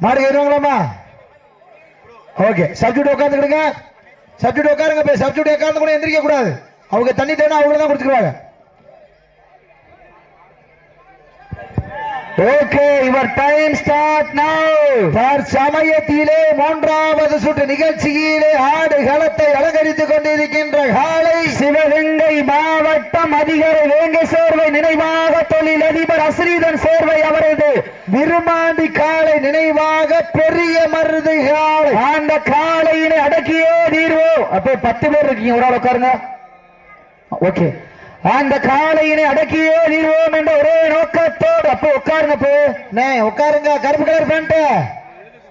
மாடு ஏறுவாங்களாமா okay subject உட்காந்துக்கிடுங்க சப்ஜெக்ட் உட்காருங்க போய் சப்ஜெக்ட் உட்காந்து கூட எந்திரிக்க கூடாது அவங்க தண்ணி தேனா அவங்க தான் கொடுத்துருவாங்க okay your time start now தற்சமயத்திலே மூன்றாவது சுற்று நிகழ்ச்சியிலே ஆடு களத்தை அலங்கரித்துக் கொண்டிருக்கின்ற காலை சிவகங்கை மாவட்டம் அதிகார வேங்கை சேர்வை நினைவாக தொழிலதிபர் அஸ்ரீதன் சேர்வை அவரது விருமாண்டி காலை நினைவாக பெரிய மருது காலை. அந்த காலையினை அடக்கியே தீர்வோம் அப்போ பத்து பேர் இருக்கீங்க ஒரு ஆள் உட்காருங்க. ஓகே. அந்த காளையினை அடக்கியே நிறுவோம் என்ற ஒரே நோக்கத்தோடு அப்போ உட்காருங்க போ நே உட்காருங்க கருப்பு கலர் பேண்ட்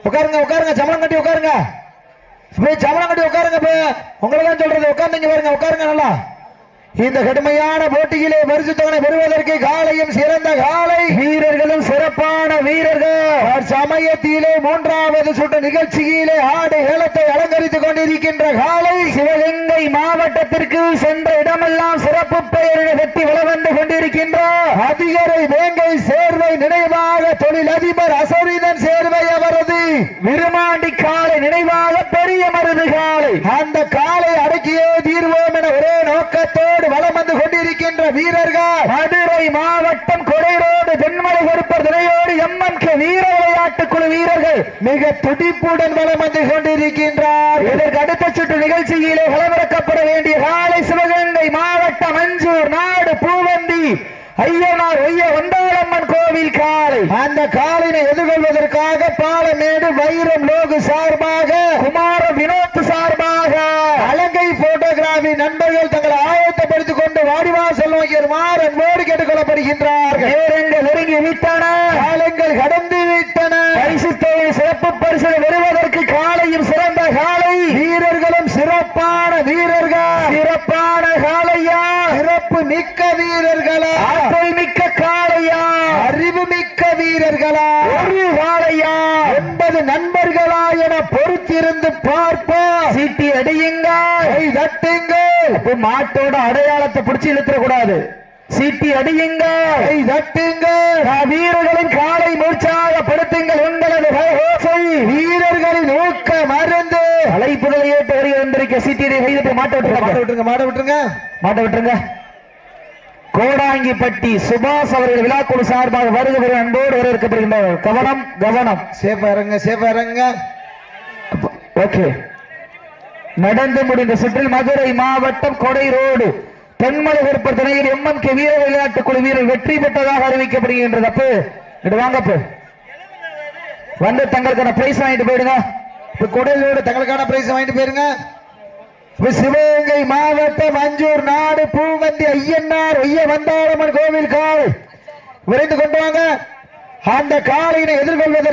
உட்காருங்க உட்காருங்க சமணம் கட்டி உட்காருங்க. போய் சமணம் கட்டி உட்காருங்க போ உங்களை தான் சொல்றது உட்காந்துங்க பாருங்க உட்காருங்க நல்லா. இந்த கடுமையான போட்டியிலே பரிசு தொகை பெறுவதற்கு காலையும் சிறந்த காலை. வீரர்களும் சிறப்பான வீரர்கள். சமயத்திலே மூன்றாவது சுற்று நிகழ்ச்சியிலே ஆடு ஏலத்தை அலங்கரித்துக் கொண்டிருக்கின்ற காலை. சிவகங்கை மாவட்டத்திற்கு சென்ற இடமெல்லாம் சிறப்பு பெயரிட வெற்றி வள வந்து கொண்டிருக்கின்றார் அதிகரை வேங்கை சேர்வை நினைவாக தொழிலதிபர் அசரிதன் சேர்வை அவரது விருமாண்டி காலை நினைவாக பெரிய மருது காலை. அந்த காலை அடக்கியே தீர்வோம் என ஒரே நோக்கத்தோடு வளம் வந்து கொண்டிருக்கின்ற வீரர்கள். மதுரை மாவட்டம் கொடைரோடு தென்மலை கொடுப்பர் துணையோடு எம்என் கே வீர விளையாட்டு குழு வீரர்கள் மிக துடிப்புடன் வளம் வந்து கொண்டிருக்கின்றார். இதற்கு அடுத்த சுற்று நிகழ்ச்சியிலே களமிறக்கப்பட வேண்டிய காலை சிவகங்கை மாவட்டம் அஞ்சூர் நாடு பூவந்தி. ஐயனார் ஒய்ய வந்தாளம்மன் கோவில் காலை. அந்த காலினை எதிர்கொள்வதற்காக பாலமேடு வைரம் லோகு சார்பாக குமார வினோத் சார்பாக. அலங்கை போட்டோகிராபி நண்பர்கள் தங்களை ஆயத்தப்படுத்திக் கொண்டு வாடிவாசல் நோக்கி வருமாறு அன்போடு கேட்டுக் கொள்ளப்படுகின்றார்கள் நேரங்கள் நெருங்கி விட்டன. காலங்கள் கடந்து விட்டன. பரிசு தொகை சிறப்பு பரிசு பெறுவதற்கு காலையும் சிறந்த காலை. வீரர்களும் சிறப்பான வீரர்கள். சிறப்பான காலையா? சிறப்பு மிக்க வீரர்களா? ஆற்றல் மிக்க காளையா அறிவு மிக்க வீரர்களா? ஒரு காளையா ஒன்பது நண்பர்களா என பொறுத்திருந்து பார்ப்போம். சீட்டி அடியுங்க. கை தட்டுங்கள் அப்ப மாட்டோட அடையாளத்தை பிடிச்சு இழுத்துற கூடாது. சீட்டி அடியுங்க. கை தட்டுங்கள் நான் வீரர்களின் காலை மூர்ச்சாகப்படுத்துங்கள் உங்களது வீரர்களின் ஊக்க மருந்து. அழைப்புகளை ஏற்று வருகின்ற சீட்டி கைதட்டி மாட்ட விட்டுருங்க. மாட்ட விட்டுருங்க மாட்ட விட்டுருங்க. மாட்ட விட்டுருங்க. கோடாங்கிப்பட்டி சுபாஷ் அவர்கள் விழாக்குழு சார்பாக வருக வரும் அன்போடு வரவேற்கப்படுகின்றனர் கவனம் கவனம். சேஃபா இறங்க ஓகே. நடந்து முடிந்த சுற்றில் மதுரை மாவட்டம் கொடை ரோடு. தென்மலை விருப்ப துணையில் எம்எம் கே வீர விளையாட்டு குழு வீரர் வெற்றி பெற்றதாக அறிவிக்கப்படுகின்றது. அப்ப இடு வாங்க அப்ப. வந்து தங்களுக்கான பிரைஸ் வாங்கிட்டு போயிடுங்க. இப்ப கொடையோடு தங்களுக்கான பிரைஸ் வாங்கிட்டு போயிருங்க. சிவகங்கை மாவட்டம் அஞ்சூர் நாடு பூவந்தி ஐயன்னார் ஐய வந்தாரம்மன் கோவில் கால். விரைந்து கொண்டு வாங்க. அந்த காலையினை எதிர்கொள்வதற்கு